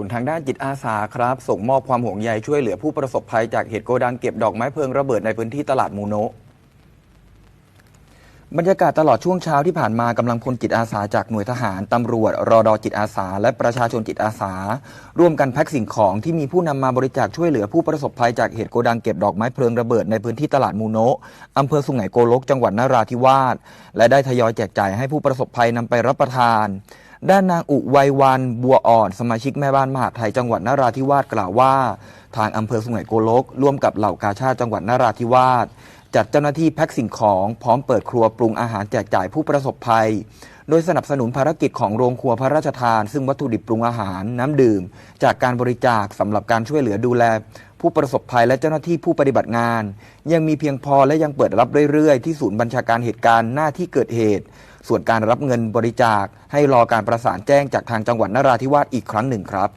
ศูนทางด้านจิตอาสาครับ ส่งมอบความห่วงใยช่วยเหลือผู้ประสบภัยจากเหตุโกดังเก็บดอกไม้เพลิงระเบิดในพื้นที่ตลาดมูโนะบรรยากาศตลอดช่วงเช้าที่ผ่านมากำลังพลจิตอาสาจากหน่วยทหารตำรวจรอดอจิตอาสา และประชาชนจิตอาสา ร่วมกันแพ็คสิ่งของที่มีผู้นำมาบริจาคช่วยเหลือผู้ประสบภัยจากเหตุโกดังเก็บดอกไม้เพลิงระเบิดในพื้นที่ตลาดมูโนะอำเภอสุไหงโกลกจังหวัดนราธิวาสและได้ทยอยแจกจ่ายให้ผู้ประสบภัยนำไปรับประทาน ด้านนางอุไววันบัวอ่อนสมาชิกแม่บ้านมหาดไทยจังหวัดนราธิวาสกล่าวว่า ทางอำเภอสุไหงโกลก ร่วมกับเหล่ากาชาติจังหวัดนราธิวาสจัดเจ้าหน้าที่แพ็คสิ่งของพร้อมเปิดครัวปรุงอาหารแจกจ่ายผู้ประสบภัย โดยสนับสนุนภารกิจของโรงครัวพระราชทาน ซึ่งวัตถุดิบปรุงอาหาร น้ำดื่ม จากการบริจาคสำหรับการช่วยเหลือดูแล ผู้ประสบภัยและเจ้าหน้าที่ผู้ปฏิบัติงาน ยังมีเพียงพอและยังเปิดรับเรื่อยๆ ที่ศูนย์บัญชาการเหตุการณ์หน้าที่เกิดเหตุ ส่วนการรับเงินบริจาคให้รอการประสานแจ้งจากทางจังหวัดนราธิวาสอีกครั้งหนึ่งครับ